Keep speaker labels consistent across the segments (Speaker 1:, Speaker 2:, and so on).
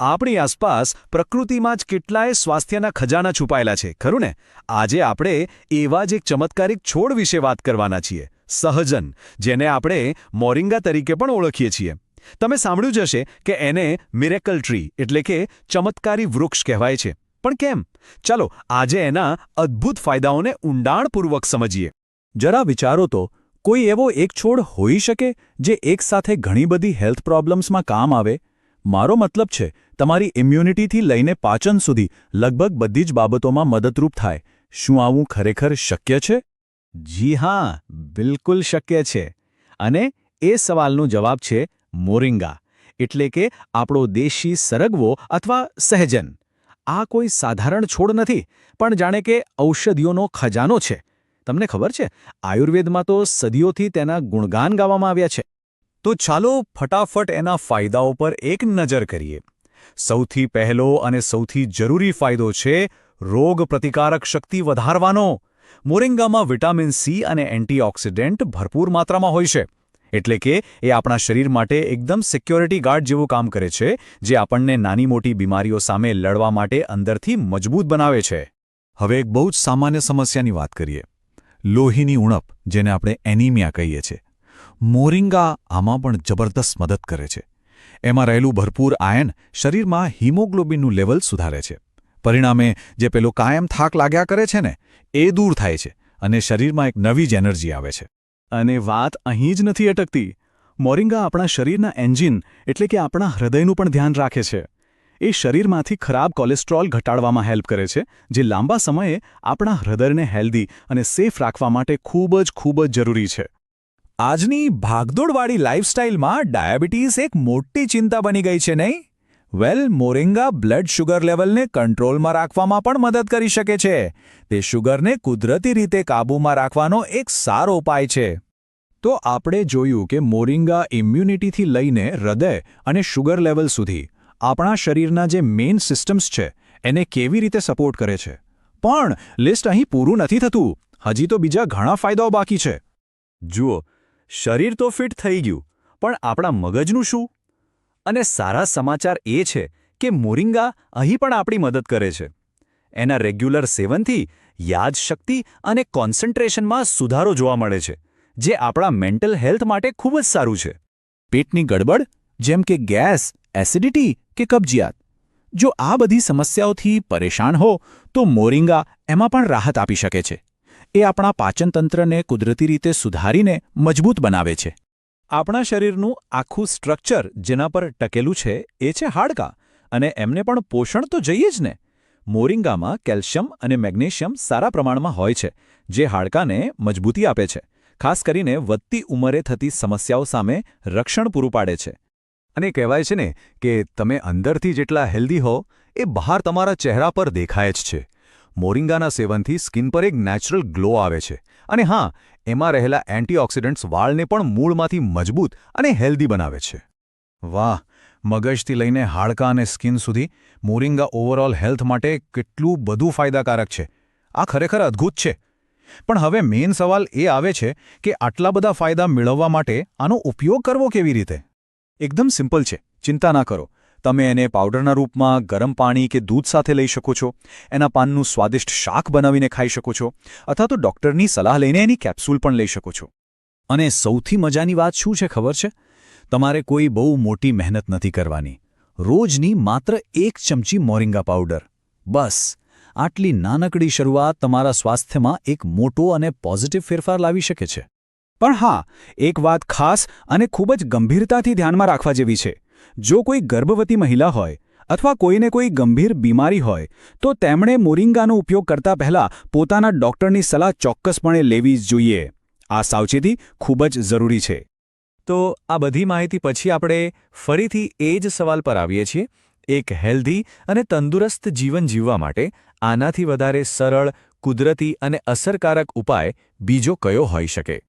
Speaker 1: આપણી આસપાસ પ્રકૃતિમાં જ કેટલાય સ્વાસ્થ્યના ખજાના છુપાયેલા છે, ખરું ને? આજે આપણે એવા જ એક ચમત્કારિક છોડ વિશે વાત કરવાના છીએ, સહજન, જેને આપણે મોરિંગા તરીકે પણ ઓળખીએ છીએ. તમે સાંભળ્યું જ હશે કે એને મિરેકલ ટ્રી, એટલે કે ચમત્કારી વૃક્ષ કહેવાય છે. પણ કેમ? ચાલો, આજે એના અદ્ભુત ફાયદાઓને ઊંડાણપૂર્વક સમજીએ.
Speaker 2: જરા વિચારો તો, કોઈ એવો એક છોડ હોઈ શકે જે એકસાથે ઘણી બધી હેલ્થ પ્રોબ્લેમ્સમાં કામ આવે? મારો મતલબ છે, તમારી ઇમ્યુનિટીથી લઈને પાચન સુધી લગભગ બધી જ બાબતોમાં મદદરૂપ થાય. શું આવું ખરેખર શક્ય છે?
Speaker 1: જી હા, બિલકુલ શક્ય છે. અને એ સવાલનો જવાબ છે મોરિંગા, એટલે કે આપણો દેશી સરગવો અથવા સહજન. આ કોઈ સાધારણ છોડ નથી, પણ જાણે કે ઔષધિઓનો ખજાનો છે. તમને ખબર છે, આયુર્વેદમાં તો સદીઓથી તેના ગુણગાન ગાવામાં આવ્યા છે.
Speaker 2: તો ચાલો ફટાફટ એના ફાયદાઓ પર એક નજર કરીએ. સૌથી પહેલો અને સૌથી જરૂરી ફાયદો છે રોગ પ્રતિકારક શક્તિ વધારવાનો. મોરિંગામાં વિટામિન સી અને એન્ટીઓક્સિડન્ટ ભરપૂર માત્રામાં હોય છે. એટલે કે એ આપણા શરીર માટે એકદમ સિક્યોરિટી ગાર્ડ જેવું કામ કરે છે, જે આપણને નાની મોટી બીમારીઓ સામે લડવા માટે અંદરથી મજબૂત બનાવે છે. હવે એક બહુ જ સામાન્ય સમસ્યાની વાત કરીએ. લોહીની ઉણપ, જેને આપણે એનિમિયા કહીએ છીએ. મોરિંગા આમાં પણ જબરદસ્ત મદદ કરે છે. એમાં રહેલું ભરપૂર આયન શરીરમાં હિમોગ્લોબિનનું લેવલ સુધારે છે. પરિણામે જે પેલો કાયમ થાક લાગ્યા કરે છે ને, એ દૂર થાય છે અને શરીરમાં એક નવી જ એનર્જી આવે છે.
Speaker 1: અને વાત અહીં જ નથી અટકતી. મોરિંગા આપણા શરીરના એન્જિન એટલે કે આપણા હૃદયનું પણ ધ્યાન રાખે છે. એ શરીરમાંથી ખરાબ કોલેસ્ટ્રોલ ઘટાડવામાં હેલ્પ કરે છે, જે લાંબા સમયે આપણા હૃદયને હેલ્ધી અને સેફ રાખવા માટે ખૂબ જ ખૂબ જ જરૂરી છે.
Speaker 2: આજની ભાગદોડવાળી લાઇફસ્ટાઇલમાં ડાયાબિટીસ એક મોટી ચિંતા બની ગઈ છે નહીં? વેલ, મોરિંગા બ્લડ શુગર લેવલને કંટ્રોલમાં રાખવામાં પણ મદદ કરી શકે છે. તે શુગરને કુદરતી રીતે કાબૂમાં રાખવાનો એક સારો ઉપાય છે. તો આપણે જોયું કે મોરિંગા ઇમ્યુનિટીથી લઈને હૃદય અને શુગર લેવલ સુધી આપણા શરીરના જે મેઇન સિસ્ટમ્સ છે, એને કેવી રીતે સપોર્ટ કરે છે. પણ લિસ્ટ અહીં પૂરું નથી થતું. હજી તો બીજા ઘણા ફાયદાઓ બાકી છે.
Speaker 1: જુઓ શરીર તો ફિટ થઈ ગયું, પણ આપણા મગજનું શું? અને સારા સમાચાર એ છે કે મોરિંગા અહીં પણ આપણી મદદ કરે છે. એના રેગ્યુલર સેવનથી યાદશક્તિ અને કોન્સન્ટ્રેશનમાં સુધારો જોવા મળે છે, જે આપણા મેન્ટલ હેલ્થ માટે ખૂબ જ સારું છે.
Speaker 2: પેટની ગડબડ, જેમ કે ગેસ, એસિડિટી કે કબજિયાત. જો આ બધી સમસ્યાઓથી પરેશાન હો, તો મોરિંગા એમાં પણ રાહત આપી શકે છે. એ આપણા પાચનતંત્રને કુદરતી રીતે સુધારીને મજબૂત બનાવે છે.
Speaker 1: આપણા શરીરનું આખું સ્ટ્રક્ચર જેના પર ટકેલું છે એ છે હાડકાં, અને એમને પણ પોષણ તો જઈએ જ ને. મોરિંગામાં કેલ્શિયમ અને મેગ્નેશિયમ સારા પ્રમાણમાં હોય છે, જે હાડકાને મજબૂતી આપે છે, ખાસ કરીને વધતી ઉંમરે થતી સમસ્યાઓ સામે રક્ષણ પૂરું પાડે છે. અને કહેવાય છે ને કે તમે અંદરથી જેટલા હેલ્ધી હો, એ બહાર તમારા ચહેરા પર દેખાય જ છે. મોરિંગાના સેવનથી સ્કિન પર એક નેચરલ ગ્લો આવે છે. અને હા, એમાં રહેલા એન્ટીઓક્સિડન્ટ્સ વાળને પણ મૂળમાંથી મજબૂત અને હેલ્ધી બનાવે છે.
Speaker 2: વાહ, મગજથી લઈને હાડકાં અને સ્કિન સુધી મોરિંગા ઓવરઓલ હેલ્થ માટે કેટલું બધું ફાયદાકારક છે. આ ખરેખર અદ્ભુત છે. પણ હવે મેઇન સવાલ એ આવે છે કે આટલા બધા ફાયદા મેળવવા માટે આનો ઉપયોગ કરવો કેવી રીતે?
Speaker 1: એકદમ સિમ્પલ છે. ચિંતા ના કરો. તમે એને પાવડરના રૂપમાં ગરમ પાણી કે દૂધ સાથે લઈ શકો છો, એના પાનનું સ્વાદિષ્ટ શાક બનાવીને ખાઈ શકો છો, અથવા તો ડૉક્ટરની સલાહ લઈને એની કેપ્સ્યુલ પણ લઈ શકો છો.
Speaker 2: અને સૌથી મજાની વાત શું છે ખબર છે? તમારે કોઈ બહુ મોટી મહેનત નથી કરવાની. રોજની માત્ર એક ચમચી મોરિંગા પાવડર બસ. આટલી નાનકડી શરૂઆત તમારા સ્વાસ્થ્યમાં એક મોટો અને પોઝિટિવ ફેરફાર લાવી શકે છે.
Speaker 1: પણ હા, એક વાત ખાસ અને ખૂબ જ ગંભીરતાથી ધ્યાનમાં રાખવા જેવી છે. જો કોઈ ગર્ભવતી મહિલા હોય અથવા કોઈને કોઈ ગંભીર બીમારી હોય, તો તેમણે મોરિંગાનો ઉપયોગ કરતા પહેલા પોતાના ડોક્ટરની સલાહ ચોક્કસપણે લેવી જ જોઈએ. આ સાવચેતી ખૂબ જ જરૂરી છે. તો આ બધી માહિતી પછી આપણે ફરીથી એ જ સવાલ પર આવીએ છીએ. એક હેલ્ધી અને તંદુરસ્ત જીવન જીવવા માટે આનાથી વધારે સરળ, કુદરતી અને અસરકારક ઉપાય બીજો કયો હોઈ શકે?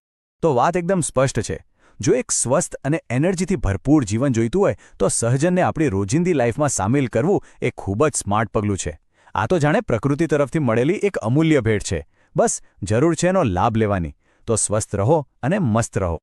Speaker 1: તો વાત એકદમ સ્પષ્ટ છે. જો એક સ્વસ્થ અને એનર્જીથી ભરપૂર જીવન જોઈતું હોય, તો સહજનને આપણી રોજિંદી લાઈફમાં સામેલ કરવું એ ખૂબ જ સ્માર્ટ પગલું છે. આ તો જાણે પ્રકૃતિ તરફથી મળેલી એક અમૂલ્ય ભેટ છે. બસ, જરૂર છે એનો લાભ લેવાની. તો સ્વસ્થ રહો અને મસ્ત રહો.